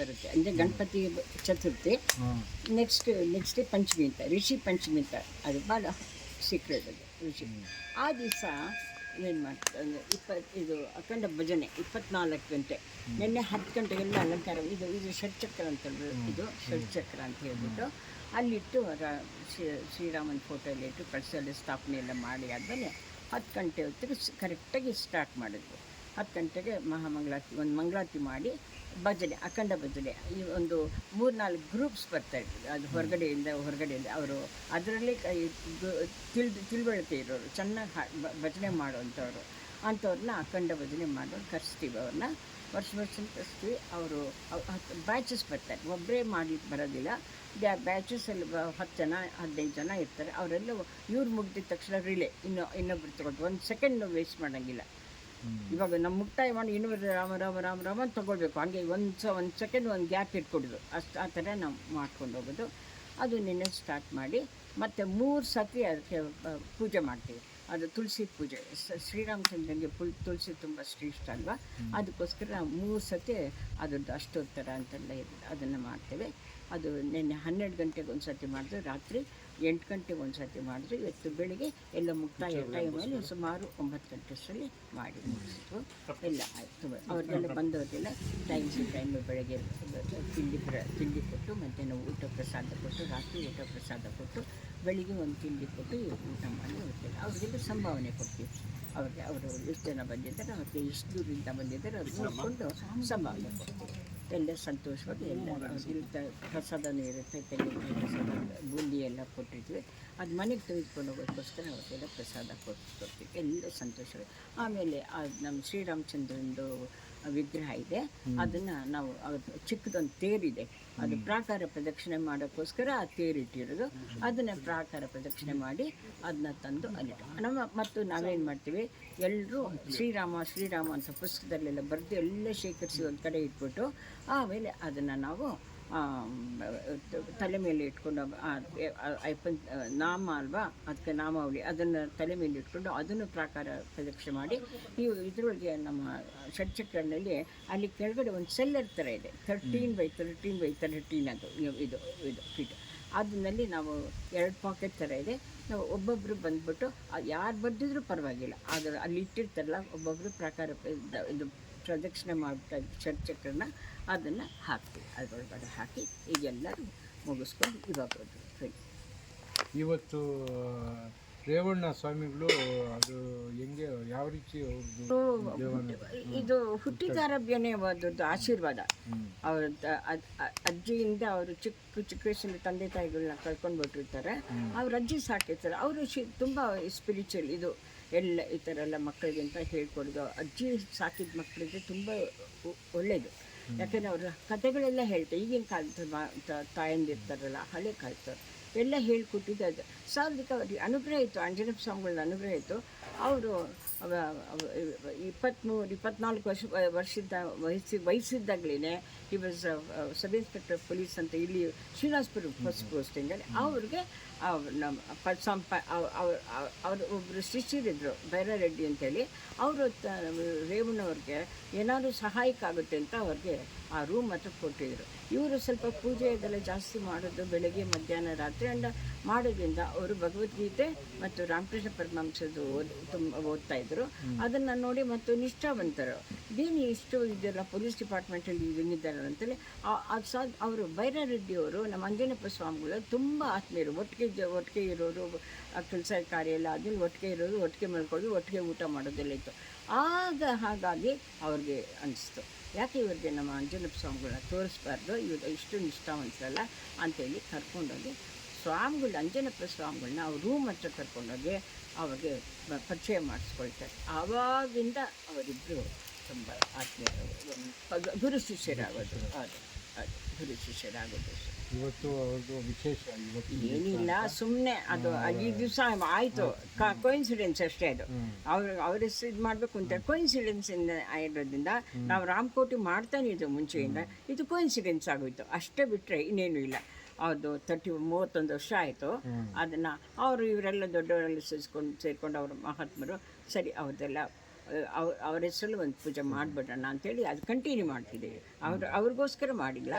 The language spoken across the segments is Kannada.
ಬರುತ್ತೆ. ಅಂದರೆ Ganapati Chaturthi. Next next day Panchami ಅಂತ ಋಷಿ ಪಂಚಮಿ ಅಂತ. ಅದು ಭಾಳ ಸೀಕ್ರೆಟ್ ಅದು ಋಷಿ. ಆ ದಿವಸ ಏನು ಮಾಡ್ತಾರೆ ಅಂದರೆ ಇಪ್ಪತ್ತು ಇದು ಅಖಂಡ ಭಜನೆ ಇಪ್ಪತ್ನಾಲ್ಕು ಗಂಟೆ. ನಿನ್ನೆ ಹತ್ತು ಗಂಟೆಗೆಲ್ಲ ಅಲಂಕಾರ ಇದು ಇದು ಷಡ್ಚಕ್ರ ಅಂತ ಇದು ಷಡ್ಚಕ್ರ ಅಂತ ಹೇಳ್ಬಿಟ್ಟು ಅಲ್ಲಿಟ್ಟು ಶ್ರೀರಾಮನ ಫೋಟೋ ಎಲ್ಲ ಇಟ್ಟು ಕಳಸಲ್ಲಿ ಸ್ಥಾಪನೆ ಎಲ್ಲ ಮಾಡಿ ಆದಮೇಲೆ ಹತ್ತು ಗಂಟೆ ಹೊತ್ತಿಗೆ ಕರೆಕ್ಟಾಗಿ ಸ್ಟಾರ್ಟ್ ಮಾಡಿದ್ವಿ. ಹತ್ತು ಗಂಟೆಗೆ ಮಹಾಮಂಗಳಾರತಿ ಒಂದು ಮಂಗಳಾರತಿ ಮಾಡಿ ಭಜನೆ ಅಖಂಡ ಭಜನೆ ಈ ಒಂದು ಮೂರು ನಾಲ್ಕು ಗ್ರೂಪ್ಸ್ ಬರ್ತಾ ಇರ್ತದೆ. ಅದು ಹೊರಗಡೆಯಿಂದ ಹೊರಗಡೆಯಿಂದ ಅವರು ಅದರಲ್ಲಿ ತಿಳಿದು ತಿಳುವಳಿಕೆ ಇರೋರು ಚೆನ್ನಾಗಿ ಹಾ ಭಜನೆ ಮಾಡುವಂಥವ್ರು. ಅಂಥವ್ರನ್ನ ಅಖಂಡ ಭಜನೆ ಮಾಡೋರು ಕರೆಸ್ತೀವಿ ಅವ್ರನ್ನ. ವರ್ಷ ವರ್ಷ ಕರೆಸ್ತೀವಿ. ಅವರು ಬ್ಯಾಚಸ್ ಬರ್ತಾರೆ. ಒಬ್ಬರೇ ಮಾಡಿ ಬರೋದಿಲ್ಲ. ಬ್ಯಾಚಸಲ್ಲಿ ಹತ್ತು ಜನ ಹದಿನೈದು ಜನ ಇರ್ತಾರೆ. ಅವರೆಲ್ಲ ಇವ್ರು ಮುಗಿದ ತಕ್ಷಣ ರಿಲೇ ಇನ್ನೊ ಇನ್ನೊಬ್ರು ತಗೊಂಡು ಒಂದು ಸೆಕೆಂಡ್ ವೇಸ್ಟ್ ಮಾಡೋಂಗಿಲ್ಲ. ಇವಾಗ ನಮ್ಮ ಮುಕ್ತಾಯ ಮಾಡಿ ಇನ್ನೊಂದು ರಾಮ ರಾಮ ರಾಮ ರಾಮ ಅಂತ ತಗೊಳ್ಬೇಕು. ಹಂಗೆ ಒಂದು ಸ ಒಂದು ಸೆಕೆಂಡ್ ಒಂದು ಗ್ಯಾಪ್ ಇಟ್ಕೊಡೋದು. ಅಷ್ಟು ಆ ಥರ ನಾವು ಮಾಡ್ಕೊಂಡು ಹೋಗೋದು. ಅದು ನಿನ್ನೆ ಸ್ಟಾರ್ಟ್ ಮಾಡಿ ಮತ್ತು ಮೂರು ಸತಿ ಅದಕ್ಕೆ ಪೂಜೆ ಮಾಡ್ತೀವಿ. ಅದು ತುಳಸಿ ಪೂಜೆ. ಶ್ರೀರಾಮಚಂದ್ರನಿಗೆ ಪುಲ್ ತುಳಸಿ ತುಂಬ ಶ್ರೇಷ್ಠ ಅಲ್ವಾ? ಅದಕ್ಕೋಸ್ಕರ ನಾವು ಮೂರು ಸತಿ ಅದ್ರದ್ದು ಅಷ್ಟೋತ್ತರ ಅಂತೆಲ್ಲ ಅದನ್ನು ಮಾಡ್ತೇವೆ. ಅದು ನಿನ್ನೆ ಹನ್ನೆರಡು ಗಂಟೆಗೆ ಒಂದು ಸತಿ ಮಾಡಿದ್ರೆ. ರಾತ್ರಿ ಎಂಟು ಗಂಟೆಗೆ ಒಂದು ಸರ್ತಿ ಮಾಡಿದ್ರು. ಇವತ್ತು ಬೆಳಿಗ್ಗೆ ಎಲ್ಲ ಮುಕ್ತಾಯ ಟೈಮಲ್ಲಿ ಸುಮಾರು ಒಂಬತ್ತು ಗಂಟೆ ಸಲ ಮಾಡಿ ಮುಗಿಸಿದ್ರು. ಎಲ್ಲ ಆಯಿತು. ಅವ್ರಿಗೆಲ್ಲ ಬಂದವರಿಗೆಲ್ಲ ಟೈಮ್ ಟು ಟೈಮ್ ಬೆಳಗ್ಗೆ ತಿಂಡಿ ಪ್ರ ತಿಂಡಿ ಕೊಟ್ಟು ಮಧ್ಯಾಹ್ನ ಊಟ ಪ್ರಸಾದ ಕೊಟ್ಟು ರಾತ್ರಿ ಊಟ ಪ್ರಸಾದ ಕೊಟ್ಟು ಬೆಳಿಗ್ಗೆ ಒಂದು ತಿಂಡಿ ಕೊಟ್ಟು ಊಟ ಮಾಡಿ ಹೋಗ್ತೇವೆ. ಅವ್ರಿಗೆಲ್ಲ ಸಂಭಾವನೆ ಕೊಡ್ತೀವಿ. ಅವ್ರಿಗೆ ಅವರು ಎಷ್ಟು ಜನ ಬಂದಿದ್ದಾರೆ ಅವ್ರಿಗೆ ಎಷ್ಟು ದೂರದಿಂದ ಬಂದಿದ್ದಾರೆ ಅವ್ರಿಗೆ ನೋಡಿಕೊಂಡು ಸಂಭಾವನೆ ಕೊಡ್ತೀವಿ. ಎಲ್ಲ ಸಂತೋಷವಾಗಿ ಎಲ್ಲ ಇರುತ್ತೆ ಪ್ರಸಾದನೂ ಇರುತ್ತೆ ತೆಂಗಿನಕಾಯಿ ಪ್ರಸಾದ, ಬೂಂದಿ ಎಲ್ಲ ಕೊಟ್ಟಿದ್ವಿ. ಅದು ಮನೆಗೆ ತೆಗೆದುಕೊಂಡು ಹೋಗೋಕ್ಕೋಸ್ಕರ ಅವ್ರಿಗೆಲ್ಲ ಪ್ರಸಾದ ಕೊಟ್ಟು ಕೊಡ್ತೀವಿ. ಎಲ್ಲ ಸಂತೋಷವಾಗಿ ಆಮೇಲೆ ಅದು ನಮ್ಮ ಶ್ರೀರಾಮಚಂದ್ರಂದು ವಿಗ್ರಹ ಇದೆ. ಅದನ್ನು ನಾವು ಚಿಕ್ಕದೊಂದು ತೇರಿದೆ. ಅದು ಪ್ರಾಕಾರ ಪ್ರದಕ್ಷಿಣೆ ಮಾಡೋಕ್ಕೋಸ್ಕರ ಆ ತೇರಿಟ್ಟಿರೋದು. ಅದನ್ನ ಪ್ರಾಕಾರ ಪ್ರದಕ್ಷಿಣೆ ಮಾಡಿ ಅದನ್ನ ತಂದು ಅಲ್ಲಿ ನಮ್ಮ ಮತ್ತು ನಾವೇನು ಮಾಡ್ತೀವಿ ಎಲ್ಲರೂ ಶ್ರೀರಾಮ ಶ್ರೀರಾಮ ಅಂತ ಪುಸ್ತಕದಲ್ಲೆಲ್ಲ ಬರೆದು ಎಲ್ಲ ಶೇಖರಿಸಿ ಒಂದು ಕಡೆ ಇಟ್ಬಿಟ್ಟು ಆಮೇಲೆ ಅದನ್ನು ನಾವು ತಲೆ ಮೇಲೆ ಇಟ್ಕೊಂಡು ಅಯ್ಯಪ್ಪನ ನಾಮ ಅಲ್ವಾ? ಅದಕ್ಕೆ ನಾಮಾವಳಿ. ಅದನ್ನು ತಲೆ ಮೇಲೆ ಇಟ್ಕೊಂಡು ಅದನ್ನು ಪ್ರಾಕಾರ ಪ್ರದಕ್ಷಿಣೆ ಮಾಡಿ ನೀವು ಇದರೊಳಗೆ ನಮ್ಮ ಷಡ್ಚಕ್ರನಲ್ಲಿ ಅಲ್ಲಿ ಕೆಳಗಡೆ ಒಂದು ಸೆಲ್ಲರ್ ಥರ ಇದೆ. Thirteen by thirteen by thirteen ಅದು ಇದು ಇದು ಫೀಟ್ ಅದನ್ನಲ್ಲಿ ನಾವು ಎರಡು ಪಾಕೆಟ್ ಥರ ಇದೆ. ನಾವು ಒಬ್ಬೊಬ್ಬರು ಬಂದ್ಬಿಟ್ಟು ಯಾರು ಬರ್ದಿದ್ರು ಪರವಾಗಿಲ್ಲ. ಆದರೆ ಅಲ್ಲಿ ಇಟ್ಟಿರ್ತಾರಲ್ಲ ಒಬ್ಬೊಬ್ಬರು ಪ್ರಕಾರ ಇದು ಪ್ರದಕ್ಷಿಣೆ ಮಾಡ್ತಾ ಚರ್ಚಕ್ರನ್ನ ಅದನ್ನು ಹಾಕ್ತೀವಿ. ಅದರೊಳಗಡೆ ಹಾಕಿ ಈಗೆಲ್ಲರೂ ಮುಗಿಸ್ಕೊಂಡು ಇವಾಗ. ಇವತ್ತು ರೇವಣ್ಣ ಸ್ವಾಮಿಗಳು ಅದು ಹೆಂಗೆ ಯಾವ ರೀತಿ ಇದು ಹುಟ್ಟಿದಾರಭ್ಯನೇ ಒಂದು ಆಶೀರ್ವಾದ. ಅವ್ರ ಅಜ್ಜಿಯಿಂದ ಅವರು ಚಿಕ್ಕ ಚಿಕ್ಕ ವಯಸ್ಸಿನ ತಂದೆ ತಾಯಿಗಳನ್ನ ಕಳ್ಕೊಂಡ್ಬಿಟ್ಟಿರ್ತಾರೆ ಅವ್ರ ಅಜ್ಜಿ ಸಾಕಿರ್ತಾರೆ. ಅವರು ಶಿ ತುಂಬ ಸ್ಪಿರಿಚುವಲ್ ಇದು. ಎಲ್ಲ ಈ ಥರ ಎಲ್ಲ ಮಕ್ಕಳಿಗೆ ಅಂತ ಹೇಳ್ಕೊಡೋದು. ಅಜ್ಜಿ ಸಾಕಿದ ಮಕ್ಕಳಿಗೆ ತುಂಬ ಒಳ್ಳೆಯದು ಯಾಕೆಂದರೆ ಅವರ ಕಥೆಗಳೆಲ್ಲ ಹೇಳ್ತಾರೆ ಈಗಿನ ಕಾಲದ ತಾಯಂದಿರ್ತಾರಲ್ಲ, ಹಳೆ ಕಾಲದವ್ರು, ಎಲ್ಲ ಹೇಳ್ಕೊಟ್ಟಿದ್ದು ಅದು. ಸಾರ್ವಜನಿಕ ಅನುಗ್ರಹ ಇತ್ತು, ಆಂಜನೇಯ ಸ್ವಾಮಿಗಳ ಅನುಗ್ರಹ ಇತ್ತು. ಅವರು ಇಪ್ಪತ್ತ್ಮೂರು ಇಪ್ಪತ್ನಾಲ್ಕು ವರ್ಷ ವರ್ಷದ ವಯಸ್ಸಿ ವಯಸ್ಸಿದ್ದಾಗಲೇ ಈ ವಾಸ್ ಸಬ್ ಇನ್ಸ್ಪೆಕ್ಟರ್ ಪೊಲೀಸ್ ಅಂತ ಇಲ್ಲಿ ಶ್ರೀನಿವಾಸ್ಪುರ ಫಸ್ಟ್ ಪೋಸ್ಟಿಂಗಲ್ಲಿ ಅವ್ರಿಗೆ ಅವ್ರು ನಮ್ಮ ಪ, ಸಂಪ ಅವರು ಒಬ್ಬರು ಶಿಷ್ಯರಿದ್ದರು ಬೈರಾರೆಡ್ಡಿ ಅಂತೇಳಿ. ಅವರು ರೇವಣ್ಣವ್ರಿಗೆ ಏನಾದರೂ ಸಹಾಯಕ್ಕೆ ಆಗುತ್ತೆ ಅಂತ ಅವ್ರಿಗೆ ಆ ರೂಮ್ ಹತ್ರ ಕೊಟ್ಟಿದ್ರು. ಇವರು ಸ್ವಲ್ಪ ಪೂಜೆ ಇದೆಲ್ಲ ಜಾಸ್ತಿ ಮಾಡೋದು ಬೆಳಗ್ಗೆ, ಮಧ್ಯಾಹ್ನ, ರಾತ್ರಿ ಅಂಡ್ ಮಾಡೋದ್ರಿಂದ ಅವರು ಭಗವದ್ಗೀತೆ ಮತ್ತು ರಾಮಕೃಷ್ಣ ಪರಮಹಂಸದ್ದು ಓದ್ ತುಂಬ ಓದ್ತಾ ಇದ್ರು. ಅದನ್ನು ನೋಡಿ ಮತ್ತು ನಿಷ್ಠಾವಂತರು. ಇದೇನು ಇಷ್ಟು ಇದೆಲ್ಲ ಪೊಲೀಸ್ ಡಿಪಾರ್ಟ್ಮೆಂಟಲ್ಲಿ ಇದನ್ನಿದ್ದಾರೆ ಅಂತೇಳಿ ಅದು ಸಾ ಅವರು ನಮ್ಮ ಅಂಜನಪ್ಪ ಸ್ವಾಮಿಗಳು ತುಂಬ ಆತ್ಮೀಯರು. ಒಟ್ಟಿಗೆ ಒಟ್ಟಿಗೆ ಇರೋರು ಕೆಲಸ ಕಾರ್ಯ ಎಲ್ಲ ಆದ್ಮೇಲೆ ಒಟ್ಟಿಗೆ ಇರೋದು ಒಟ್ಟಿಗೆ ಮಲ್ಕೊಳ್ಳೋದು ಒಟ್ಟಿಗೆ ಊಟ ಮಾಡೋದೆಲ್ಲ ಇತ್ತು. ಆಗ ಹಾಗಾಗಿ ಅವ್ರಿಗೆ ಅನಿಸ್ತು. ಯಾಕೆ ಇವ್ರಿಗೆ ನಮ್ಮ ಅಂಜನಪ್ಪ ಸ್ವಾಮಿಗಳನ್ನ ತೋರಿಸ್ಬಾರ್ದು? ಇವ್ರು ಇಷ್ಟು ನಿಷ್ಠಾವಂತರಲ್ಲ ಅಂತೇಳಿ ಕರ್ಕೊಂಡೋಗಿ, ಸ್ವಾಮಿಗಳು, ಅಂಜನಪ್ಪ ಸ್ವಾಮಿಗಳನ್ನ ಅವ್ರ ರೂಮ್ ಹತ್ರ ಕರ್ಕೊಂಡೋಗಿ ಅವ್ರಿಗೆ ಪರಿಚಯ ಮಾಡಿಸ್ಕೊಳ್ತಾರೆ. ಆವಾಗಿಂದ ಅವರಿಬ್ಬರು ತುಂಬ ಆತ್ಮೀಯ ಗುರು ಶಿಷ್ಯರಾಗೋದು ಅದು ಅದು ಗುರು ಶಿಷ್ಯರಾಗೋದು ಇವತ್ತು ಅವ್ರದ್ದು ವಿಶೇಷ ಏನಿಲ್ಲ ಸುಮ್ಮನೆ ಅದು ಈ ದಿವಸ ಆಯಿತು. ಕೋಇನ್ಸಿಡೆನ್ಸ್ ಅಷ್ಟೇ ಅದು. ಅವ್ರು ಅವ್ರ ಹೆಸರು ಇದು ಮಾಡಬೇಕು ಅಂತ ಕೋಯಿನ್ಸಿಡೆನ್ಸ್ ಇಂದ ಆಗಿರೋದ್ರಿಂದ ನಾವು ರಾಮಕೋಟಿ ಮಾಡ್ತಾನೆ ಇದ್ದು ಮುಂಚೆಯಿಂದ. ಇದು ಕೋಯಿನ್ಸಿಡೆನ್ಸ್ ಆಗೋಯ್ತು. ಅಷ್ಟೇ ಬಿಟ್ಟರೆ ಇನ್ನೇನು ಇಲ್ಲ. ಅದು ತರ್ಟಿ ಮೂವತ್ತೊಂದು ವರ್ಷ ಆಯಿತು. ಅದನ್ನು ಅವರು ಇವರೆಲ್ಲ ದೊಡ್ಡವರೆಲ್ಲ ಸೇರಿಸ್ಕೊಂಡು ಸೇರಿಕೊಂಡು ಅವರು ಮಹಾತ್ಮರು ಸರಿ ಅವ್ರದ್ದೆಲ್ಲ ಅವ್ರ ಅವ್ರ ಹೆಸರಲ್ಲಿ ಒಂದು ಪೂಜೆ ಮಾಡಿಬಿಡೋಣ ಅಂತೇಳಿ ಅದು ಕಂಟಿನ್ಯೂ ಮಾಡ್ತಿದ್ದೀವಿ ಅವ್ರು ಅವ್ರಿಗೋಸ್ಕರ ಮಾಡಿಲ್ಲ.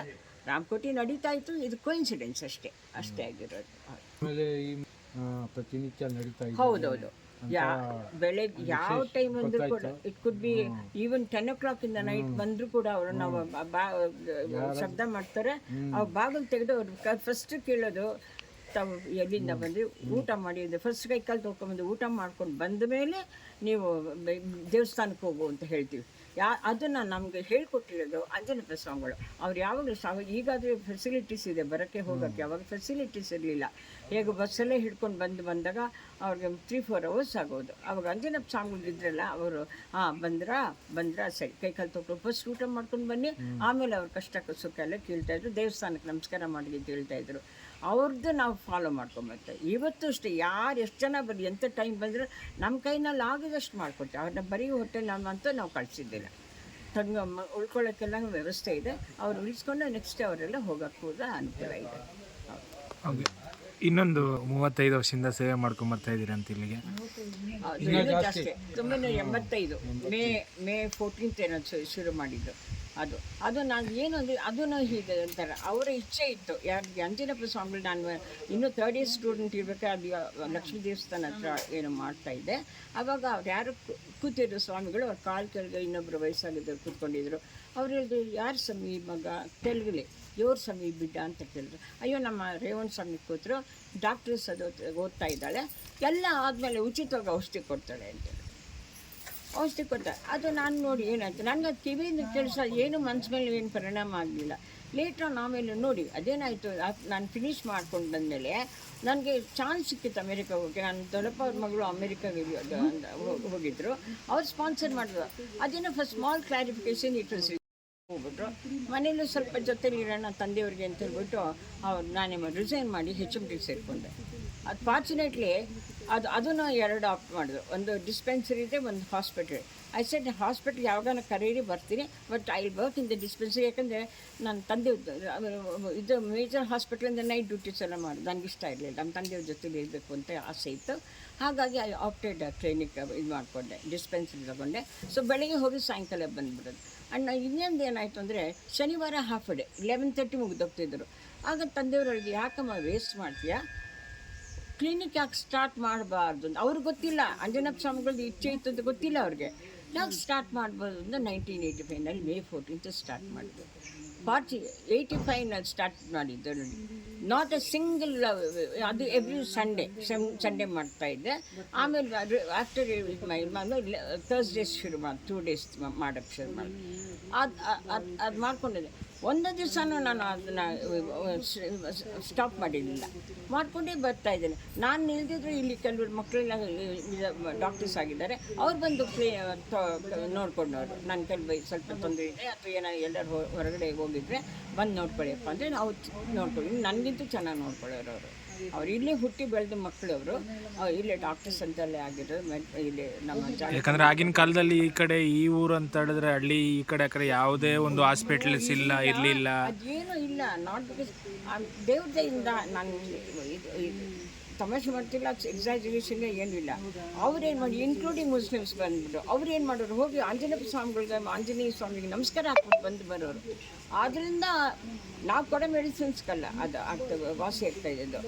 ರಾಮಕೋಟಿ ನಡೀತಾ ಇತ್ತು. ಇದು ಕೋಇನ್ಸಿಡೆನ್ಸ್ ಅಷ್ಟೇ ಅಷ್ಟೇ ಆಗಿರೋದು. ಆಮೇಲೆ ಈ ಪ್ರತಿನಿತ್ಯ ನಡೀತಾ ಹೌದೌದು. ಯಾ ಬೆಳಗ್ಗೆ ಯಾವ ಟೈಮ್ ಅಂದ್ರೂ ಕೂಡ it could be even ten o'clock ಇಂದ ನೈಟ್ ಬಂದ್ರು ಕೂಡ ಅವರು ನಾವು ಬ- ಶಬ್ದ ಮಾಡ್ತಾರೆ. ಅವ್ರು ಬಾಗಿಲು ತೆಗೆದು ಅವ್ರು ಫಸ್ಟ್ ಕೇಳೋದು ತಾವು ಎಲ್ಲಿಂದ ಬಂದು ಊಟ ಮಾಡಿ ಫಸ್ಟ್ ಕೈ ಕಾಲು ತೊಗೊಂಡ್ಬಂದು ಊಟ ಮಾಡ್ಕೊಂಡು ಬಂದ ಮೇಲೆ ನೀವು ದೇವಸ್ಥಾನಕ್ಕೆ ಹೋಗು ಅಂತ ಹೇಳ್ತೀವಿ. ಯಾ ಅದನ್ನು ನಮಗೆ ಹೇಳ್ಕೊಟ್ಟಿರೋದು ಅಂಜನಪ್ಪ ಸ್ವಾಮಿಗಳು ಅವ್ರು ಯಾವಾಗಲೂ ಸ್ವಾಮಿ ಈಗಾದರೆ ಫೆಸಿಲಿಟೀಸ್ ಇದೆ ಬರೋಕ್ಕೆ ಹೋಗೋಕ್ಕೆ ಯಾವಾಗ ಫೆಸಿಲಿಟೀಸ್ ಇರಲಿಲ್ಲ. ಹೇಗೆ ಬಸ್ಸಲ್ಲೇ ಹಿಡ್ಕೊಂಡು ಬಂದು ಬಂದಾಗ ಅವ್ರಿಗೆ ತ್ರೀ ಫೋರ್ ಅವರ್ಸ್ ಆಗೋದು. ಅವಾಗ ಅಂಜನಪ್ಪ ಸ್ವಾಮಿಗಳು ಇದ್ರಲ್ಲ ಅವರು ಹಾಂ ಬಂದ್ರಾ? ಬಂದ್ರಾ? ಸರಿ ಕೈ ಕಾಲು ತೊಗೊಂಡು ಫಸ್ಟ್ ಊಟ ಮಾಡ್ಕೊಂಡು ಬನ್ನಿ. ಆಮೇಲೆ ಅವ್ರ ಕಷ್ಟ ಸುಖ ಎಲ್ಲ ಕೇಳ್ತಾಯಿದ್ರು ದೇವಸ್ಥಾನಕ್ಕೆ ನಮಸ್ಕಾರ ಮಾಡಿ ಅಂತ ಹೇಳ್ತಾ ಇದ್ರು. ಅವ್ರದ್ದು ನಾವು ಫಾಲೋ ಮಾಡ್ಕೊಂಬರ್ತೇವೆ ಇವತ್ತು ಅಷ್ಟೇ ಯಾರು ಎಷ್ಟು ಜನ ಬರಲಿ ಎಂಥ ಟೈಮ್ ಬಂದರೂ ನಮ್ಮ ಕೈನಲ್ಲಿ ಆಗೋದಷ್ಟು ಮಾಡ್ಕೊಡ್ತೀವಿ. ಅವ್ರನ್ನ ಬರೀ ಹೋಟೆಲ್ ಅಂತೂ ನಾವು ಕಳಿಸಿದ್ದಿಲ್ಲ. ತಂಗ ಉಳ್ಕೊಳ್ಳೋಕ್ಕೆಲ್ಲ ವ್ಯವಸ್ಥೆ ಇದೆ. ಅವ್ರು ಉಳಿಸ್ಕೊಂಡು ನೆಕ್ಸ್ಟ್ ಅವರೆಲ್ಲ ಹೋಗೋಕ್ಕೆ ಕೂಡ ಅನುಕೂಲ ಇದೆ. ಹೌದು. ಇನ್ನೊಂದು ಮೂವತ್ತೈದು ವರ್ಷದಿಂದ ಸೇವೆ ಮಾಡ್ಕೊಂಡ್ ಬರ್ತಾ ಇದ್ದೀರಿ ಅಂತ ಇಲ್ಲಿಗೆ? ತುಂಬ ಎಂಬತ್ತೈದು. ಮೇ ಮೇ ಫೋರ್ಟೀನ್ತ್ ಏನೋ ಶುರು ಮಾಡಿದ್ದು. ಅದು ಅದು ನಾನು ಏನು ಅಂದರೆ, ಅದನ್ನು ಹೀಗೆ ಅಂತಾರೆ. ಅವರ ಇಚ್ಛೆ ಇತ್ತು. ಯಾರಿಗೆ ಅಂಜನಪ್ಪ ಸ್ವಾಮಿಗಳು ನಾನು ಇನ್ನೂ ಥರ್ಡ್ ಇಯರ್ ಸ್ಟೂಡೆಂಟ್ ಇರಬೇಕಾದ್ರೆ ಅದು ಲಕ್ಷ್ಮೀ ದೇವಸ್ಥಾನ ಹತ್ರ ಏನು ಮಾಡ್ತಾ ಇದ್ದೆ. ಆವಾಗ ಅವ್ರು ಯಾರು ಕೂತಿದ್ರು ಸ್ವಾಮಿಗಳು, ಅವ್ರ ಕಾಲು ಕೆಳಗೆ ಇನ್ನೊಬ್ಬರು ವಯಸ್ಸಾಗಿದ್ದರು ಕೂತ್ಕೊಂಡಿದ್ರು. ಅವ್ರು ಹೇಳಿದ್ರು, ಯಾರು ಸ್ವಾಮಿ ಮಗ? ತೆಲುಗಲಿ ಇವ್ರ ಸ್ವಾಮಿ ಬಿಡ್ಡ ಅಂತ ಕೇಳಿದ್ರು. ಅಯ್ಯೋ, ನಮ್ಮ ರೇವಣ್ ಸ್ವಾಮಿ ಕೂತರು ಡಾಕ್ಟರ್ಸ್ ಅದು ಓದ್ತಾ ಇದ್ದಾಳೆ. ಎಲ್ಲ ಆದಮೇಲೆ ಉಚಿತವಾಗಿ ಔಷಧಿ ಕೊಡ್ತಾಳೆ ಅಂತೇಳಿ ಔಷಧಿ ಕೊಡ್ತಾರೆ. ಅದು ನಾನು ನೋಡಿ ಏನಾಯ್ತು? ನನಗೆ ಅದು ಕಿವಿಯಿಂದ ಕೆಲಸ ಏನು ಮನ್ಸು ಮೇಲೆ ಏನು ಪರಿಣಾಮ ಆಗಲಿಲ್ಲ. ಲೇಟ್ರ್ ಆಮೇಲೆ ನೋಡಿ ಅದೇನಾಯಿತು? ನಾನು ಫಿನಿಷ್ ಮಾಡ್ಕೊಂಡು ಬಂದಮೇಲೆ ನನಗೆ ಚಾನ್ಸ್ ಸಿಕ್ಕಿತ್ತು ಅಮೇರಿಕಾಗೆ ಹೋಗಿ ನನ್ನ ದೊಡ್ಡಪ್ಪ ಅವ್ರ ಮಗಳು ಅಮೇರಿಕಾಗೆ ಹೋಗಿದ್ರು. ಅವ್ರು ಸ್ಪಾನ್ಸರ್ ಮಾಡಿದ್ರು. ಅದೇನೋ first small clarification it was ಹೋಗ್ಬಿಟ್ರು. ಮನೇಲೂ ಸ್ವಲ್ಪ ಜೊತೆಲಿ ಇರೋಣ ತಂದೆಯವ್ರಿಗೆ ಅಂತ ಹೇಳ್ಬಿಟ್ಟು ಅವ್ರು ನಾನೇ ರಿಸೈನ್ ಮಾಡಿ ಹೆಚ್ ಎಂ ಟಿ ಸೇರಿಕೊಂಡೆ. ಅದು ಫಾರ್ಚುನೇಟ್ಲಿ ಅದು ಅದನ್ನು ಎರಡು ಆಪ್ಟ್ ಮಾಡಿದ್ರು. ಒಂದು ಡಿಸ್ಪೆನ್ಸರಿ ಇದೆ, ಒಂದು ಹಾಸ್ಪಿಟಲ್ ಐ ಸೆಡ್ ಹಾಸ್ಪಿಟ್ಲ್ ಯಾವಾಗಾನ ಕರೀರಿ, ಬರ್ತೀನಿ. But I work in the dispensary ಯಾಕಂದರೆ ನನ್ನ ತಂದೆ ಇದು ಮೇಜರ್ ಹಾಸ್ಪಿಟ್ಲಿಂದ ನೈಟ್ ಡ್ಯೂಟೀಸ್ ಎಲ್ಲ ಮಾಡಿ ನನಗೆ ಇಷ್ಟ ಇರಲಿಲ್ಲ. ನಮ್ಮ ತಂದೆಯವ್ರ ಜೊತೆಲಿ ಇರಬೇಕು ಅಂತ ಆಸೆ ಇತ್ತು. ಹಾಗಾಗಿ ಐ ಆಪ್ಟೆಡ್ ಕ್ಲಿನಿಕ್ ಇದು ಮಾಡಿಕೊಂಡೆ ಡಿಸ್ಪೆನ್ಸರಿ ತಗೊಂಡೆ. ಸೊ ಬೆಳಗ್ಗೆ ಹೋಗಿ ಸಾಯಂಕಾಲ ಬಂದ್ಬಿಡೋದು. ಅಣ್ಣ, ಇನ್ನೊಂದು ಏನಾಯಿತು ಅಂದರೆ, ಶನಿವಾರ ಹಾಫ್ ಡೇ ಲೆವೆನ್ ತರ್ಟಿ ಮುಗಿದೋಗ್ತಿದ್ರು. ಆಗ ತಂದೆಯವರೊಳಗೆ ಯಾಕಮ್ಮ ವೇಸ್ಟ್ ಮಾಡ್ತೀಯಾ? ಕ್ಲಿನಿಕ್ ಯಾಕೆ ಸ್ಟಾರ್ಟ್ ಮಾಡಬಾರ್ದು ಅಂತ. ಅವ್ರಿಗೆ ಗೊತ್ತಿಲ್ಲ. ಅಂಜನಪ್ಪ ಸ್ವಾಮಿಗಳದ್ದು ಇಚ್ಛೆ ಇತ್ತು ಅಂತ ಗೊತ್ತಿಲ್ಲ ಅವ್ರಿಗೆ. ಯಾಕೆ ಸ್ಟಾರ್ಟ್ ಮಾಡ್ಬೋದು ಅಂತ ನೈನ್ಟೀನ್ ಏಯ್ಟಿ ಫೈವ್ನಲ್ಲಿ ಮೇ ಫೋರ್ಟೀನ್ತ್ ಸ್ಟಾರ್ಟ್ ಮಾಡಿದ್ದು ಫಾರ್ಟಿ ಏಯ್ಟಿ ಫೈವ್ನಲ್ಲಿ ಸ್ಟಾರ್ಟ್ ಮಾಡಿದ್ದು ನೋಡಿ. ನಾಟ್ ಎ ಸಿಂಗಲ್ ಅದು ಎವ್ರಿ ಸಂಡೇ ಸಂಡೇ ಮಾಡ್ತಾ ಇದ್ದೆ. ಆಮೇಲೆ ಆಫ್ಟರ್ ಮೈ ಥರ್ಸ್ಡೇಸ್ ಶುರು ಮಾಡಿ ಟೂ ಡೇಸ್ ಮಾಡೋಕ್ಕೆ ಶುರು ಮಾಡಿ ಅದು ಅದು ಅದು ಮಾಡ್ಕೊಂಡಿದ್ದೆ. ಒಂದೇ ದಿವಸನೂ ನಾನು ಅದನ್ನು ಸ್ಟಾಪ್ ಮಾಡಿರಲಿಲ್ಲ. ಮಾಡ್ಕೊಂಡೇ ಬರ್ತಾ ಇದ್ದೇನೆ. ನಾನು ನಿಲ್ದಿದ್ರು ಇಲ್ಲಿ ಕೆಲವರು ಮಕ್ಕಳೆಲ್ಲ ಡಾಕ್ಟರ್ಸ್ ಆಗಿದ್ದಾರೆ. ಅವ್ರು ಬಂದು ಕ್ಲೀ ನೋಡ್ಕೊಂಡವ್ರು. ನನ್ನ ಕೆಲವು ಸ್ವಲ್ಪ ತೊಂದರೆ ಇದೆ, ಅಥವಾ ಏನೋ ಎಲ್ಲರೂ ಹೊರಗಡೆ ಹೋಗಿದ್ರೆ ಬಂದು ನೋಡ್ಕೊಳ್ಳಿಯಪ್ಪ ಅಂದರೆ ನಾವು ನೋಡ್ಕೊಳ್ಳಿ ನನಗಿಂತೂ ಚೆನ್ನಾಗಿ ನೋಡ್ಕೊಳ್ಳೋರು ಅವರು. ಅವ್ರು ಇಲ್ಲೇ ಹುಟ್ಟಿ ಬೆಳೆದ ಮಕ್ಕಳು ಅವರು ಇಲ್ಲೇ ಡಾಕ್ಟರ್ಸ್ ಅಂತಲೇ ಆಗಿರೋದು ಮೆಡ್- ಇಲ್ಲಿ ನಮ್ಮ ಜಾಗ. ಯಾಕಂದ್ರೆ ಆಗಿನ ಕಾಲದಲ್ಲಿ ಈ ಕಡೆ ಈ ಊರು ಅಂತ ಹೇಳಿದ್ರೆ ಹಳ್ಳಿ ಈ ಕಡೆ ಆ ಕಡೆ ಯಾವುದೇ ಒಂದು ಹಾಸ್ಪಿಟಲ್ಸ್ ಇಲ್ಲ ಇರ್ಲಿಲ್ಲ. ಅದೇನು ಇಲ್ಲ. ನಾಟ್ ಬಿಕಾಸ್ ದೇವ್ರದಿಂದ ನಾನು ಇದು ಇದು ತಮಾಷೆ ಮಾಡ್ತಿಲ್ಲ ಎಕ್ಸಾಜುರೇಷನ್ ಏನೂ ಇಲ್ಲ. ಅವ್ರೇನು ಮಾಡಿ ಇನ್ಕ್ಲೂಡಿಂಗ್ ಮುಸ್ಲಿಮ್ಸ್ ಬಂದ್ಬಿಟ್ಟು ಅವ್ರು ಏನು ಮಾಡೋರು ಹೋಗಿ ಆಂಜನೇಯ ಸ್ವಾಮಿಗಳಿಗೆ ಆಂಜನೇಯ ಸ್ವಾಮಿಗೆ ನಮಸ್ಕಾರ ಹಾಕ್ಬಿಟ್ಟು ಬಂದು ಬರೋರು. ಆದ್ದರಿಂದ ನಾವು ಕೊಡೋ ಮೆಡಿಸಿನ್ಸ್ಗಲ್ಲ ಅದು ಆಗ್ತದೆ ವಾಸಿ ಆಗ್ತಾ ಇದ್ದು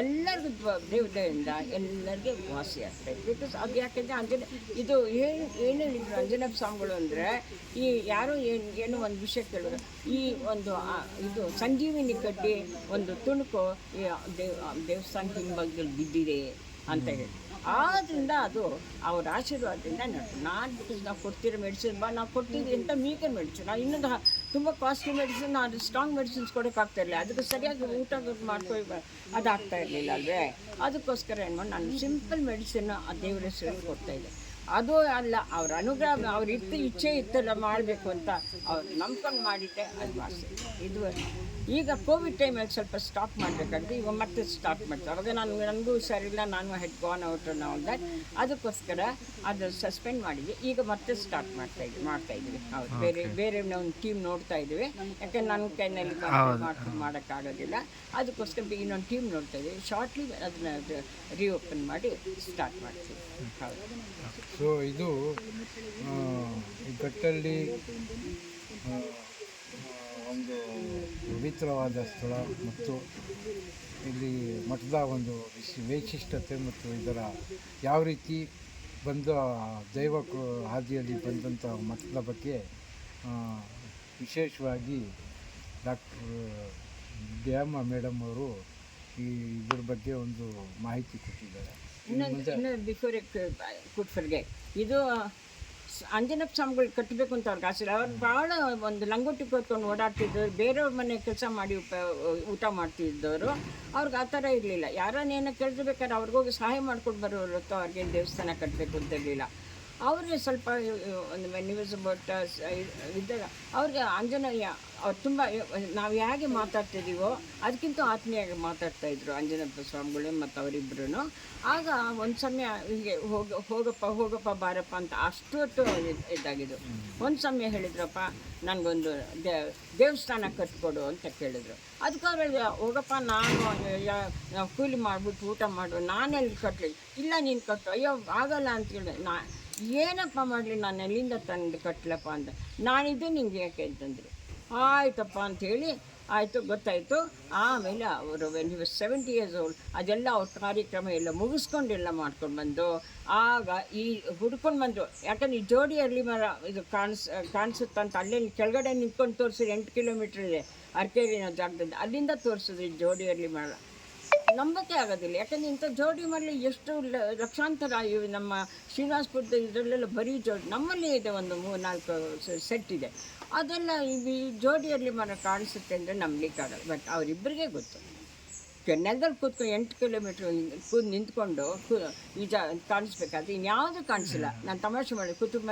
ಎಲ್ಲರಿಗೂ ದೇವತೆಯಿಂದ ಎಲ್ಲರಿಗೂ ವಾಸಿ ಆಗ್ತಾ ಇದೆ ಬಿಕಾಸ್ ಅದು ಯಾಕೆಂದರೆ ಅಂಜನ ಇದು ಏನು ಏನು ಹೇಳಿದ್ರು ಅಂಜನಪ್ಪ ಸ್ವಾಮಿಗಳು ಅಂದರೆ, ಈ ಯಾರೋ ಏನು ಏನೋ ಒಂದು ವಿಷಯ ಕೇಳಿದ್ರು. ಈ ಒಂದು ಇದು ಸಂಜೀವಿನಿ ಕಟ್ಟಿ ಒಂದು ತುಣುಕು ದೇವ್ ದೇವಸ್ಥಾನ ಹಿಂಭಾಗದಲ್ಲಿ ಬಿದ್ದಿದೆ ಅಂತ ಹೇಳಿ. ಆದ್ದರಿಂದ ಅದು ಅವ್ರ ಆಶೀರ್ವಾದದಿಂದ ನಾನು ಬಿಕಾಸ್ ನಾವು ಕೊಡ್ತಿರೋ ಮೆಡಿಸಿನ್ ಬಾ, ನಾವು ಕೊಡ್ತೀವಿ ಅಂತ ಮೀಕೆ ಮೆಡಿಸಿನ್ ಇನ್ನೊಂದು ತುಂಬ ಕಾಸ್ಟ್ಲಿ ಮೆಡಿಸಿನ್ ಅದು ಸ್ಟ್ರಾಂಗ್ ಮೆಡಿಸಿನ್ಸ್ ಕೊಡೋಕ್ಕಾಗ್ತಾ ಇರಲಿಲ್ಲ ಅದಕ್ಕೆ ಸರಿಯಾಗಿ ಊಟ ಮಾಡ್ಕೊ ಅದಾಗ್ತಾ ಇರಲಿಲ್ಲ ಅಲ್ವೇ? ಅದಕ್ಕೋಸ್ಕರ ಏನು ಮಾಡಿ ನಾನು ಸಿಂಪಲ್ ಮೆಡಿಸಿನ್ ಆ ದೇವರ ಹೆಸರು ಕೊಡ್ತಾ ಇದ್ದೆ. ಅದು ಅಲ್ಲ ಅವ್ರ ಅನುಗ್ರಹ ಅವ್ರ ಇತ್ತು ಇಚ್ಛೆ ಇತ್ತಲ್ಲ ಮಾಡಬೇಕು ಅಂತ ಅವ್ರು ನಂಬ್ಕೊಂಡು ಮಾಡಿದ್ದೆ ಅದು ವಾಸಿ ಇದು ಈಗ ಕೋವಿಡ್ ಟೈಮಲ್ಲಿ ಸ್ವಲ್ಪ ಸ್ಟಾಪ್ ಮಾಡಬೇಕಾದ್ರೆ ಈಗ ಮತ್ತೆ ಸ್ಟಾರ್ಟ್ ಮಾಡ್ತಾರೆ. ಅವಾಗ ನಾನು ನನಗೂ ಹುಷಾರಿಲ್ಲ ನಾನು ಹೆಡ್ ಗಾನ್ ಔಟ್ ನಾವು ದಟ್ ಅದಕ್ಕೋಸ್ಕರ ಅದು ಸಸ್ಪೆಂಡ್ ಮಾಡಿದ್ವಿ. ಈಗ ಮತ್ತೆ ಸ್ಟಾರ್ಟ್ ಮಾಡ್ತಾ ಇದ್ವಿ ಮಾಡ್ತಾ ಇದ್ವಿ. ಹೌದು ಬೇರೆ ಬೇರೆ ಒಂದು ಟೀಮ್ ನೋಡ್ತಾ ಇದ್ದೀವಿ ಯಾಕಂದ್ರೆ ನನ್ನ ಕೈನಲ್ಲಿ ಮಾಡೋಕ್ಕಾಗೋದಿಲ್ಲ. ಅದಕ್ಕೋಸ್ಕರ ಇನ್ನೊಂದು ಟೀಮ್ ನೋಡ್ತಾ ಇದ್ದೀವಿ ಶಾರ್ಟ್ಲಿ ಅದನ್ನ ರೀಓಪನ್ ಮಾಡಿ ಸ್ಟಾರ್ಟ್ ಮಾಡ್ತೀವಿ. ಹೌದು. ಸೊ ಇದು ಆ, ಒಂದು ಪವಿತ್ರವಾದ ಸ್ಥಳ ಮತ್ತು ಇಲ್ಲಿ ಮಠದ ಒಂದು ವಿಶ್- ವೈಶಿಷ್ಟ್ಯತೆ ಮತ್ತು ಇದರ ಯಾವ ರೀತಿ ಬಂದ ದೈವ ಹಾದಿಯಲ್ಲಿ ಬಂದಂಥ ಮಠದ ಬಗ್ಗೆ ವಿಶೇಷವಾಗಿ ಡಾಕ್ಟರ್ ಡ್ಯಾಮ ಮೇಡಮ್ ಅವರು ಈ ಇದ್ರ ಬಗ್ಗೆ ಒಂದು ಮಾಹಿತಿ ಕೊಟ್ಟಿದ್ದಾರೆ. ಇನ್ನೊಂದು ಇನ್ನೊಂದು ಬಿಫೋರ್ ಕುಡ್ ಫರ್ಗೆ ಇದು ಅಂಜನಪ್ಪ ಸ್ವಾಮಿಗಳು ಕಟ್ಟಬೇಕು ಅಂತ ಅವ್ರಿಗೆ ಆಸೆ. ಅವ್ರು ಭಾಳ ಒಂದು ಲಂಗೋಟಿ ಕೊಟ್ಕೊಂಡು ಓಡಾಡ್ತಿದ್ದವ್ರು ಬೇರೆಯವ್ರ ಮನೆ ಕೆಲಸ ಮಾಡಿ ಉಪ ಊಟ ಮಾಡ್ತಿದ್ದವರು. ಅವ್ರಿಗೆ ಆ ಥರ ಇರಲಿಲ್ಲ. ಯಾರನ್ನೇನೋ ಕೇಳಿರ್ಬೇಕಾದ್ರೆ ಅವ್ರಿಗೋಗಿ ಸಹಾಯ ಮಾಡ್ಕೊಂಡು ಬರೋರು ಅವ್ರಿಗೆ ಅವ್ರಿಗೇನು ದೇವಸ್ಥಾನ ಕಟ್ಟಬೇಕು ಅಂತ ಇರಲಿಲ್ಲ. ಅವ್ರಿಗೆ ಸ್ವಲ್ಪ ನ್ಯೂಸ್ ಬಟ್ ಇದ್ದಾಗ ಅವ್ರಿಗೆ ಆಂಜನೇಯ, ಅವ್ರು ತುಂಬ, ನಾವು ಹೇಗೆ ಮಾತಾಡ್ತಿದ್ದೀವೋ ಅದಕ್ಕಿಂತ ಆತ್ಮೀಯಾಗಿ ಮಾತಾಡ್ತಾ ಇದ್ರು ಆಂಜನೇಯಪ್ಪ ಸ್ವಾಮಿಗಳು ಮತ್ತು ಅವರಿಬ್ಬರು ಆಗ ಒಂದು ಸಮಯ ಹೀಗೆ ಹೋಗ, ಹೋಗಪ್ಪ ಹೋಗಪ್ಪ, ಬಾರಪ್ಪ ಅಂತ ಅಷ್ಟೊತ್ತು ಇದ್- ಇದಾಗಿದ್ದು. ಒಂದು ಸಮಯ ಹೇಳಿದ್ರಪ್ಪ, ನನಗೊಂದು ದೇವಸ್ಥಾನ ಕಟ್ಕೊಡು ಅಂತ ಕೇಳಿದ್ರು. ಅದಕ್ಕೆ ಅವ್ರು ಹೋಗಪ್ಪ, ನಾನು ಕೂಲಿ ಮಾಡಿಬಿಟ್ಟು ಊಟ ಮಾಡು, ನಾನೆಲ್ಲಿ ಕಟ್ಟಲಿ ಇಲ್ಲ ನೀನು ಕಟ್ಟು, ಅಯ್ಯೋ, ಆಗಲ್ಲ ಅಂತ ಹೇಳಿದೆ ನಾ ಏನಪ್ಪ ಮಾಡಲಿ, ನಾನು ಎಲ್ಲಿಂದ ತಂದು ಕಟ್ಟಲಪ್ಪ ಅಂತ. ನಾನಿದ್ದು ನಿಂಗೆ ಯಾಕೆ ಅಂತಂದರು ಆಯ್ತಪ್ಪ ಅಂಥೇಳಿ ಆಯಿತು, ಗೊತ್ತಾಯಿತು. ಆಮೇಲೆ ಅವರು when you seventy years old ಅದೆಲ್ಲ ಅವ್ರ ಕಾರ್ಯಕ್ರಮ ಎಲ್ಲ ಮುಗಿಸ್ಕೊಂಡು ಎಲ್ಲ ಮಾಡ್ಕೊಂಡು ಬಂದು, ಆಗ ಈ ಹುಡ್ಕೊಂಡು ಬಂದರು. ಯಾಕಂದ್ರೆ ಈ ಜೋಡಿ ಅರ್ಲಿ ಮರ ಇದು ಕಾಣಿಸ್ ಕಾಣಿಸುತ್ತಂತ ಅಲ್ಲೇ ಕೆಳಗಡೆ ನಿಂತ್ಕೊಂಡು ತೋರಿಸಿದ್ರು ಎಂಟು ಕಿಲೋಮೀಟ್ರ್ ಇದೆ ಅರ್ಕೇರಿನ ಜಾಗದಲ್ಲಿ. ಅಲ್ಲಿಂದ ತೋರಿಸಿದ್ರು ಈ ಜೋಡಿ ಅರ್ಲಿ ಮರ. ನಂಬಕ್ಕೆ ಆಗೋದಿಲ್ಲ. ಯಾಕಂದ್ರೆ ಇಂಥ ಜೋಡಿ ಮರಳಿ ಎಷ್ಟು ಲಕ್ಷಾಂತರ ಇವು ನಮ್ಮ ಶ್ರೀನಿವಾಸಪುರದ ಇದರಲ್ಲೆಲ್ಲ ಬರೀ ಜೋಡಿ, ನಮ್ಮಲ್ಲಿ ಇದೆ ಒಂದು ಮೂರು ನಾಲ್ಕು ಸೆಟ್ ಇದೆ. ಅದೆಲ್ಲ ಈ ಜೋಡಿಯಲ್ಲಿ ಮರ ಕಾಣಿಸುತ್ತೆ ಅಂದರೆ ನಂಬಲಿಕ್ಕಾಗಲ್ಲ ಬಟ್ ಅವರಿಬ್ಬರಿಗೆ ಗೊತ್ತು. ನೆಲದಲ್ಲಿ ಕೂತ್ಕೊಂಡು ಎಂಟು ಕಿಲೋಮೀಟ್ರ್ ಕೂತ್ ನಿಂತ್ಕೊಂಡು ಕು ಈಜ ಕಾಣಿಸ್ಬೇಕಾದ್ರೆ ಇನ್ಯಾವುದೂ ಕಾಣಿಸಿಲ್ಲ. ನಾನು ತಮಾಷೆ ಮಾಡಿ ಕುಟುಂಬ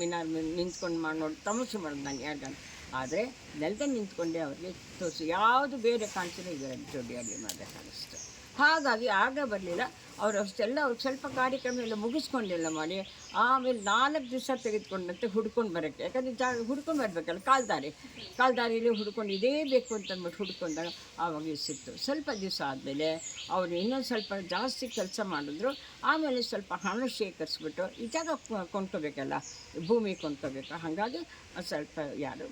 ಮಿನಾರ್ ನಿಂತ್ಕೊಂಡು ಮಾಡಿ ನೋಡಿ, ತಮಾಷೆ ಮಾಡೋದು ನಾನು ಯಾರಿಗಾನ ಆದರೆ ನೆಲದಲ್ಲಿ ನಿಂತ್ಕೊಂಡೆ ಅವ್ರಿಗೆ ತೋರಿಸಿ. ಯಾವುದು ಬೇರೆ ಕಾಣಿಸಿಲ್ಲ ಇದರ ಜೋಡಿಯಲ್ಲಿ ಮಾತ್ರ ಕಾಣಿಸ್ತು ಹಾಗಾಗಿ ಆಗ ಬರಲಿಲ್ಲ. ಅವರು ಅಷ್ಟೆಲ್ಲ ಅವ್ರು ಸ್ವಲ್ಪ ಕಾರ್ಯಕ್ರಮ ಎಲ್ಲ ಮುಗಿಸ್ಕೊಂಡೆಲ್ಲ ಮಾಡಿ ಆಮೇಲೆ ನಾಲ್ಕು ದಿವಸ ತೆಗೆದುಕೊಂಡಂತೆ ಹುಡ್ಕೊಂಡು ಬರೋಕ್ಕೆ. ಯಾಕಂದರೆ ಜಾಗ ಹುಡ್ಕೊಂಡು ಬರಬೇಕಲ್ಲ, ಕಾಲ್ದಾರಿ. ಕಾಲ್ದಾರಿಯಲ್ಲಿ ಹುಡ್ಕೊಂಡು ಇದೇ ಬೇಕು ಅಂತ ಅಂದ್ಬಿಟ್ಟು ಹುಡ್ಕೊಂಡಾಗ ಆವಾಗ ಸಿಕ್ತು ಸ್ವಲ್ಪ ದಿವಸ ಆದಮೇಲೆ ಅವರು ಇನ್ನೊಂದು ಸ್ವಲ್ಪ ಜಾಸ್ತಿ ಕೆಲಸ ಮಾಡಿದ್ರು. ಆಮೇಲೆ ಸ್ವಲ್ಪ ಹಣ ಶೇಖರಿಸ್ಬಿಟ್ಟು ಈ ಜಾಗ ಕೊಂಡ್ಕೋಬೇಕಲ್ಲ, ಭೂಮಿ ಕೊಂಡ್ಕೋಬೇಕು. ಹಾಗಾಗಿ ಸ್ವಲ್ಪ ಯಾರು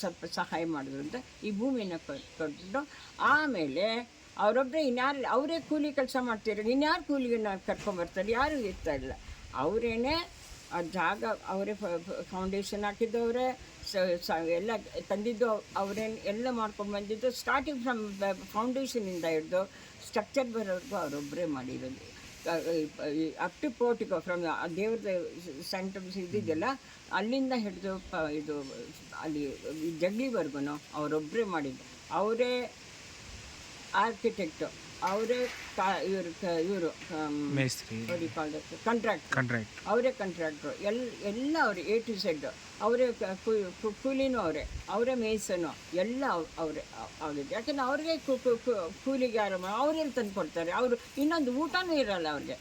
ಸ್ವಲ್ಪ ಸಹಾಯ ಮಾಡಿದ್ರು ಅಂತ ಈ ಭೂಮಿನ ಕೊಟ್ಟು ಆಮೇಲೆ ಅವರೊಬ್ಬರೇ ಇನ್ಯಾರು, ಅವರೇ ಕೂಲಿ ಕೆಲಸ ಮಾಡ್ತಿರೋ ಇನ್ಯಾರು ಕೂಲಿಗೆ ನಾವು ಕರ್ಕೊಂಬರ್ತಾರೆ ಯಾರು ಇರ್ತಾ ಇಲ್ಲ. ಅವರೇನೆ ಆ ಜಾಗ, ಅವರೇ ಫೌಂಡೇಶನ್ ಹಾಕಿದ್ದವರೇ, ಸ ಎಲ್ಲ ತಂದಿದ್ದು ಅವರೇನು ಎಲ್ಲ ಮಾಡ್ಕೊಂಡು ಬಂದಿದ್ದು ಸ್ಟಾರ್ಟಿಂಗ್ ಫ್ರಮ್ ಫೌಂಡೇಶನಿಂದ ಹಿಡಿದು ಸ್ಟ್ರಕ್ಚರ್ ಬರೋವರೆಗೂ ಅವರೊಬ್ಬರೇ ಮಾಡಿರೋದು. ಅಪ್ ಟು ಫ್ರಮ್ ದೇವ್ರದ ಸ್ಯಾಂಕ್ಟಮ್ಸ್ ಇದ್ದಿದ್ದೆಲ್ಲ, ಅಲ್ಲಿಂದ ಹಿಡಿದು ಇದು, ಅಲ್ಲಿ ಜಗ್ಲಿವರೆಗೂ ಅವರೊಬ್ಬರೇ ಮಾಡಿದ್ದು. ಅವರೇ ಆರ್ಕಿಟೆಕ್ಟು ಅವರೇ ಕಾ ಇವರು ಇವರು ಮೇಸ್ತ್ರಿ. ಕಾಂಟ್ರಾಕ್ಟ್ ಕಾಂಟ್ರಾಕ್ಟ್ ಅವರೇ ಕಾಂಟ್ರಾಕ್ಟ್ರು ಎಲ್ ಎಲ್ಲ ಅವರೇ ಎ ಟು ಸೆಡ್ ಅವರೇ ಕೂಲಿನೂ ಅವರೇ. ಅವರೇ ಮೇಯ್ಸನು. ಎಲ್ಲ ಅವರೇ ಆಗಿದೆ ಯಾಕಂದ್ರೆ ಅವ್ರಿಗೆ ಕೂಲಿಗೆ ಯಾರು ಅವ್ರೆಲ್ಲಿ ತಂದು ಕೊಡ್ತಾರೆ. ಅವರು ಇನ್ನೊಂದು ಊಟನೂ ಇರಲ್ಲ ಅವ್ರಿಗೆ.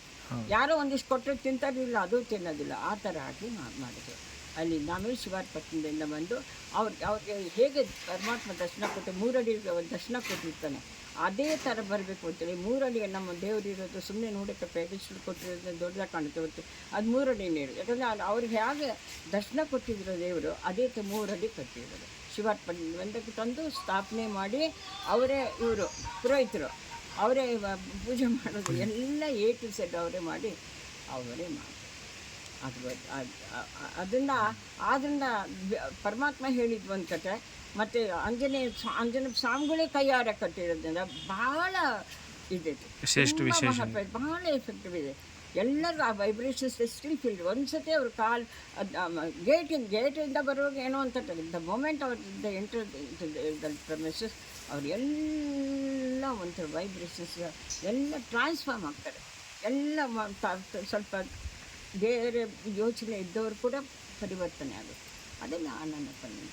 ಯಾರೋ ಒಂದಿಷ್ಟು ಕೊಟ್ಟರೆ ತಿಂತಾರಿಲ್ಲ ಅದು ತಿನ್ನೋದಿಲ್ಲ. ಆ ಥರ ಹಾಕಿ ಮಾಡಿದ್ರು. ಅಲ್ಲಿ ನಾವೇ ಶಿವಾರ್ಪಟ್ಟಣದಿಂದ ಬಂದು ಅವ್ರಿಗೆ ಅವ್ರಿಗೆ ಹೇಗೆ ಪರಮಾತ್ಮ ದರ್ಶನ ಕೊಟ್ಟು ಮೂರಡಿ ದರ್ಶನ ಕೊಟ್ಟಿರ್ತಾನೆ. ಅದೇ ಥರ ಬರಬೇಕು ಅಂತೇಳಿ ಮೂರಡಿ ನಮ್ಮ ದೇವರು ಇರೋದು ಸುಮ್ಮನೆ ನೋಡೋಕ್ಕೆ ಪ್ಯಾಕೇಜ್ ಕೊಟ್ಟಿರೋದು ದೊಡ್ಡದಾಗಿ ಕಾಣುತ್ತೆ ಹೊತ್ತು ಅದು ಮೂರಡಿ ನೀರು. ಯಾಕಂದರೆ ಅದು ಅವ್ರಿಗೆ ಹೇಗೆ ದರ್ಶನ ಕೊಟ್ಟಿದ್ರು ದೇವರು, ಅದೇ ತ ಮೂರಡಿ ಕಟ್ಟಿರೋದು. ಶಿವಾರ್ಪಣೆ ಒಂದಕ್ಕೆ ತಂದು ಸ್ಥಾಪನೆ ಮಾಡಿ ಅವರೇ ಇವರು, ಪುರೋಹಿತರು. ಅವರೇ ಪೂಜೆ ಮಾಡೋದು ಎಲ್ಲ ಎ ಟು ಸೆಡ್ ಅವರೇ ಮಾಡಿ ಅವರೇ ಮಾಡಿ ಅದು ಅದನ್ನು ಆದ್ದರಿಂದ ಪರಮಾತ್ಮ ಹೇಳಿದ್ವು ಒಂದು ಮತ್ತು ಆಂಜನೇಯ ಆಂಜನೇಯ ಸ್ವಾಮಿಗಳೇ ಕೈಯಾರ ಕಟ್ಟಿರೋದ್ರಿಂದ ಭಾಳ ಇದೆ. ಬಹಳ ಎಫೆಕ್ಟಿವ್ ಇದೆ ಎಲ್ಲರಿಗೂ ಆ ವೈಬ್ರೇಷನ್ಸ್ ಸ್ಟಿಲ್ ಫೀಲ್ ಒಂದು ಸತಿ ಅವ್ರ ಕಾಲ್ ಗೇಟಿಂದ ಗೇಟಿಂದ ಬರುವಾಗ ಏನೋ ಅಂತ ದ ಮೊಮೆಂಟ್ ಅವ್ರ ಎಂಟರ್ ಪ್ರಮಿಸಸ್ ಅವ್ರು ಎಲ್ಲ ಒಂಥರ ವೈಬ್ರೇಷನ್ಸ್ ಎಲ್ಲ ಟ್ರಾನ್ಸ್ಫಾರ್ಮ್ ಆಗ್ತಾರೆ. ಎಲ್ಲ ಸ್ವಲ್ಪ ಬೇರೆ ಯೋಚನೆ ಇದ್ದವರು ಕೂಡ ಪರಿವರ್ತನೆ ಆಗುತ್ತೆ. ಅದೆಲ್ಲ ನನ್ನ ಪನ್ನಿ